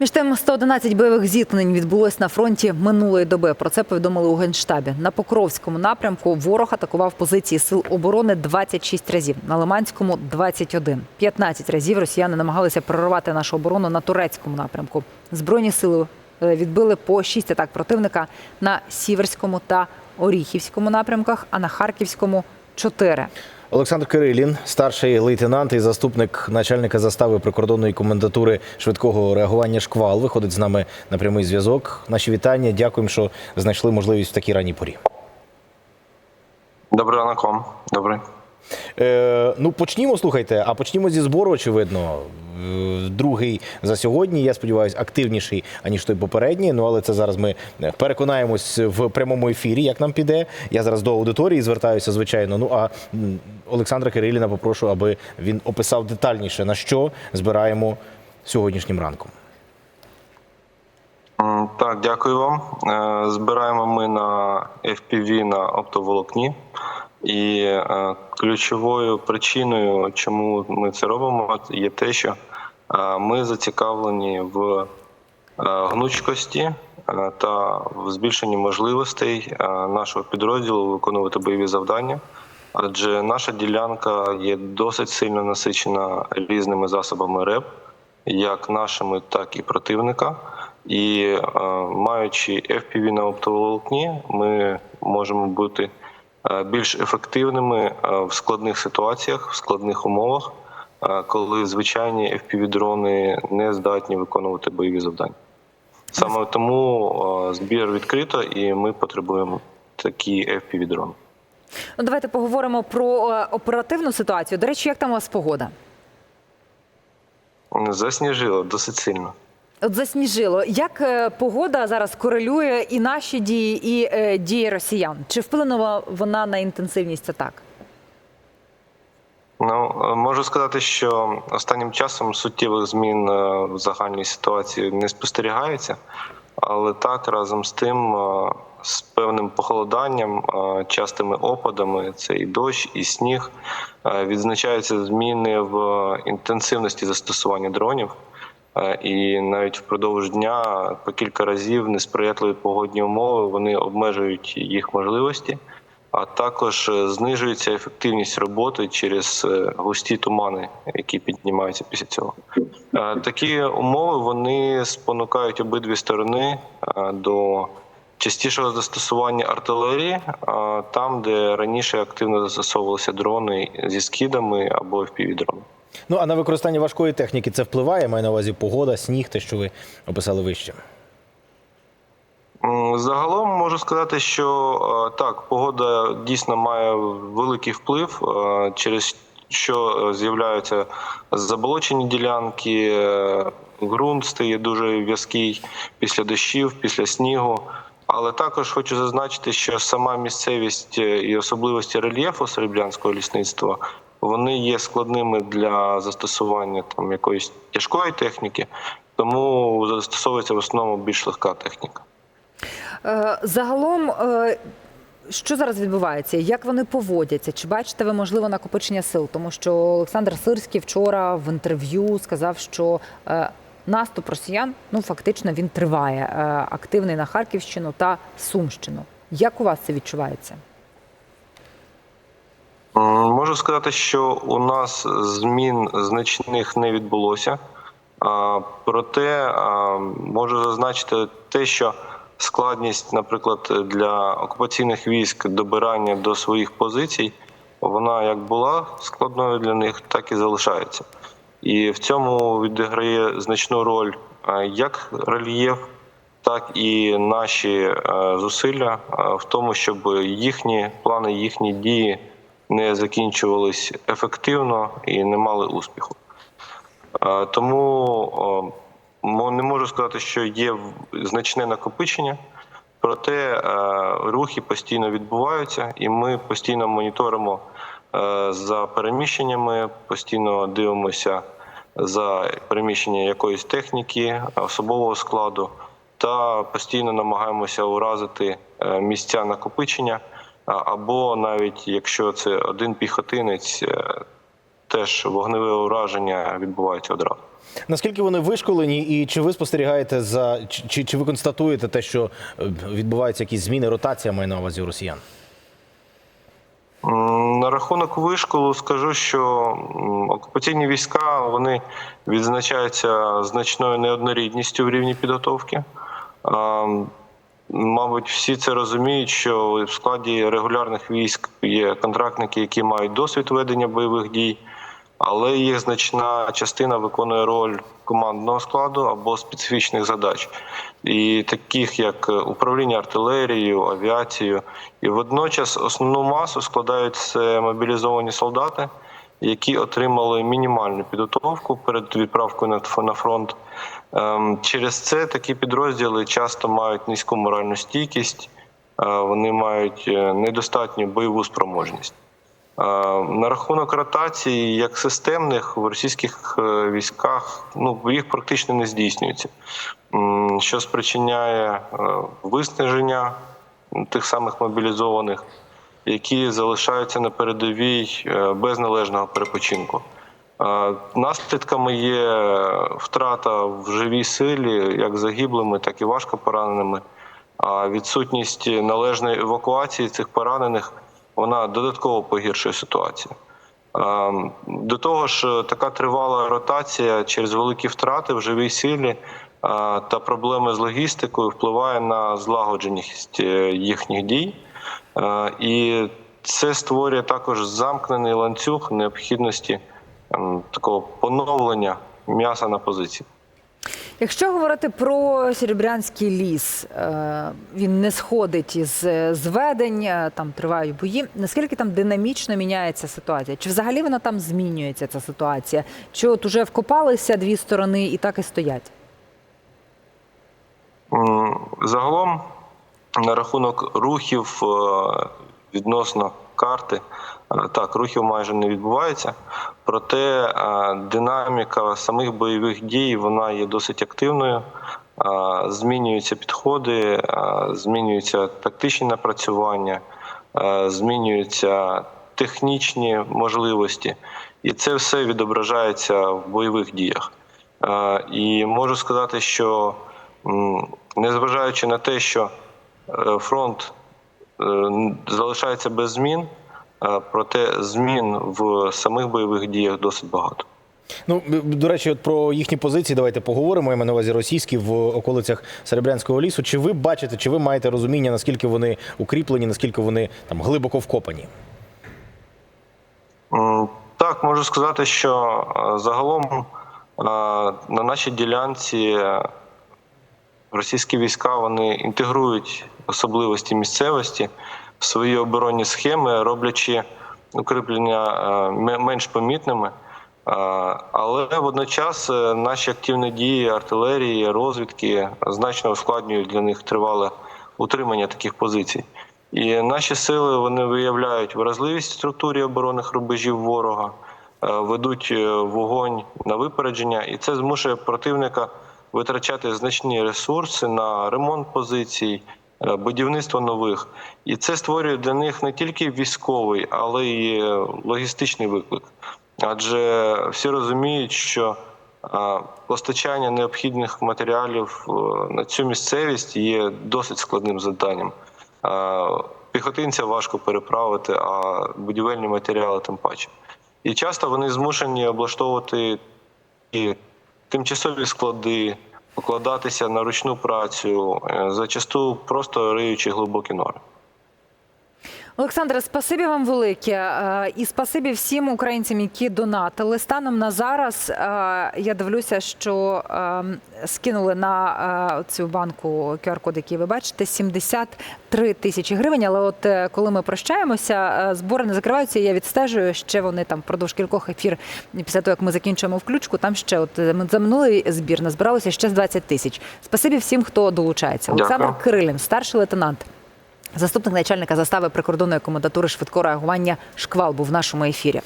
Між тим 111 бойових зіткнень відбулось на фронті минулої доби. Про це повідомили у генштабі. На Покровському напрямку ворог атакував позиції сил оборони 26 разів, на Лиманському 21. 15 разів росіяни намагалися прорвати нашу оборону на турецькому напрямку. Збройні сили е, відбили по 6 атак противника на Сіверському та Оріхівському напрямках, а на Харківському 4. Олександр Кирилін, старший лейтенант і заступник начальника застави прикордонної комендатури швидкого реагування шквал, виходить з нами на прямий зв'язок. Наші вітання. Дякуємо, що знайшли можливість в такій ранній порі. Добрий ранок вам. Добрий. Е, ну, почнімо, слухайте, а почнімо зі збору, очевидно. Е, Другий за сьогодні, я сподіваюся, активніший, аніж той попередній. Ну, але це зараз ми переконаємось в прямому ефірі, як нам піде. Я зараз до аудиторії звертаюся, звичайно. Ну а Олександра Кириліна попрошу, аби він описав детальніше, на що збираємо сьогоднішнім ранком. Так, дякую вам. Е, Збираємо ми на FPV на оптоволокні. І е, ключовою причиною, чому ми це робимо, є те, що е, ми зацікавлені в е, гнучкості та в збільшенні можливостей нашого підрозділу виконувати бойові завдання. Адже наша ділянка є досить сильно насичена різними засобами РЕП, як нашими, так і противника. І е, маючи FPV на оптоволокні, ми можемо бути більш ефективними е, в складних ситуаціях, в складних умовах, е, коли звичайні FPV-дрони не здатні виконувати бойові завдання. Саме тому е, збір відкрито, і ми потребуємо такі FPV-дрони. Ну, давайте поговоримо про е, оперативну ситуацію. До речі, як там у вас погода? Засніжило досить сильно. От засніжило. Як е, погода зараз корелює і наші дії, і е, дії росіян? Чи вплинула вона на інтенсивність атак? Ну е, можу сказати, що останнім часом суттєвих змін е, в загальній ситуації не спостерігається, але так разом з тим, з певним похолоданням, частими опадами, це і дощ, і сніг, відзначаються зміни в інтенсивності застосування дронів. Е, І навіть впродовж дня по кілька разів несприятливі погодні умови вони обмежують їх можливості а також е, знижується ефективність роботи через е, густі тумани, які піднімаються після цього. Такі умови вони спонукають обидві сторони до частішого застосування артилерії, там, де раніше активно застосовувалися дрони зі скидами або FPV-дрони. Ну а на використання важкої техніки це впливає. Маю на увазі погода, сніг, те, що ви описали вище. Загалом можу сказати, що е, так, погода дійсно має великий вплив, е, через що е, з'являються заболочені ділянки, ґрунт стає дуже в'язкий після дощів, після снігу. Але також хочу зазначити, що сама місцевість і особливості рельєфу серебрянського лісництва вони є складними для застосування там якоїсь тяжкої техніки, тому застосовується в основному більш легка техніка. Е, Загалом, е, що зараз відбувається? Як вони поводяться? Чи бачите ви можливо накопичення сил? Тому що Олександр Сирський вчора в інтерв'ю сказав, що е, наступ росіян ну фактично він триває активний на Харківщину та Сумщину. Як у вас це відчувається? Можу сказати, що у нас змін значних не відбулося. Проте можу зазначити те, що складність, наприклад, для окупаційних військ добирання до своїх позицій, вона як була складною для них, так і залишається. І в цьому відіграє значну роль як рельєф, так і наші е, зусилля е, в тому, щоб їхні плани, їхні дії не закінчувались ефективно і не мали успіху. Е, Тому не можу сказати, що є значне накопичення, проте е, рухи постійно відбуваються, і ми постійно моніторимо е, за переміщеннями, постійно дивимося за переміщення якоїсь техніки, особового складу, та постійно намагаємося уразити місця накопичення. Або навіть якщо це один піхотинець, е, теж вогневе ураження відбувається одразу. Наскільки вони вишколені, і чи ви спостерігаєте за чи, чи, чи ви констатуєте те, що е, відбуваються якісь зміни, ротація має на увазі у росіян? На рахунок вишколу скажу, що окупаційні війська вони відзначаються значною неоднорідністю в рівні підготовки. Мабуть, всі це розуміють, що в складі регулярних військ є контрактники, які мають досвід ведення бойових дій, але їх значна частина виконує роль командного складу або специфічних задач, і таких як управління артилерією, авіацією. І водночас основну масу складають мобілізовані солдати, які отримали мінімальну підготовку перед відправкою на фронт. Ем, Через це такі підрозділи часто мають низьку моральну стійкість, е, вони мають е, недостатню бойову спроможність. Е, На рахунок ротації, як системних в російських військах, ну їх практично не здійснюється, що спричиняє виснаження тих самих мобілізованих, які залишаються на передовій без належного перепочинку. Наслідками є втрата в живій силі, як загиблими, так і важко пораненими. А відсутність належної евакуації цих поранених вона додатково погіршує ситуацію. До того ж, така тривала ротація через великі втрати в живій силі та проблеми з логістикою впливає на злагодженість е, їхніх дій. І це створює також замкнений ланцюг необхідності такого поновлення м'яса на позиції. Якщо говорити про Серебрянський ліс, е, він не сходить із е, зведень, е, там тривають бої. Наскільки там динамічно міняється ситуація? Чи взагалі вона там змінюється ця ситуація? Чи от уже вкопалися дві сторони і так і стоять? Загалом на рахунок рухів відносно карти, так, рухів майже не відбувається. Проте е, динаміка самих бойових дій вона є досить активною. Е, Змінюються підходи, е, змінюються тактичні напрацювання, е, змінюються технічні можливості, і це все відображається в бойових діях. Е, І можу сказати, що незважаючи на те, що е, фронт е, залишається без змін, е, проте змін в самих бойових діях досить багато. Ну до речі, от про їхні позиції давайте поговоримо. Я маю на увазі російські в околицях Серебрянського лісу. Чи ви бачите, чи ви маєте розуміння, наскільки вони укріплені, наскільки вони там глибоко вкопані? Так, можу сказати, що е, загалом е, на нашій ділянці е, російські війська вони інтегрують особливості місцевості свої оборонні схеми, роблячи укріплення е, менш помітними. Е, Але водночас е, наші активні дії артилерії, розвідки значно ускладнюють для них тривале утримання таких позицій. І наші сили вони виявляють вразливість в структурі оборонних рубежів ворога, ведуть вогонь на випередження, і це змушує противника витрачати значні ресурси на ремонт позицій, будівництво нових. І це створює для них не тільки військовий, але й е, логістичний виклик. Адже всі розуміють, що постачання необхідних матеріалів е, на цю місцевість є досить складним завданням. Піхотинця важко переправити, а будівельні матеріали тим паче. І часто вони змушені облаштовувати і тимчасові склади, покладатися на ручну працю, е, зачасту просто риючи глибокі нори. Олександре, спасибі вам велике. Е, І спасибі всім українцям, які донатили. Станом на зараз е, я дивлюся, що е, скинули на е, цю банку QR-код, який ви бачите, 73 тисячі гривень. Але от коли ми прощаємося, збори не закриваються. Я відстежую ще вони там впродовж кількох ефір. Після того як ми закінчимо включку, там ще от за минулий збір назбиралося ще з 20 тисяч. Спасибі всім, хто долучається. Дякую. Олександр Кирилін, старший лейтенант. Заступник начальника застави прикордонної комендатури швидкого реагування Шквал був в нашому ефірі.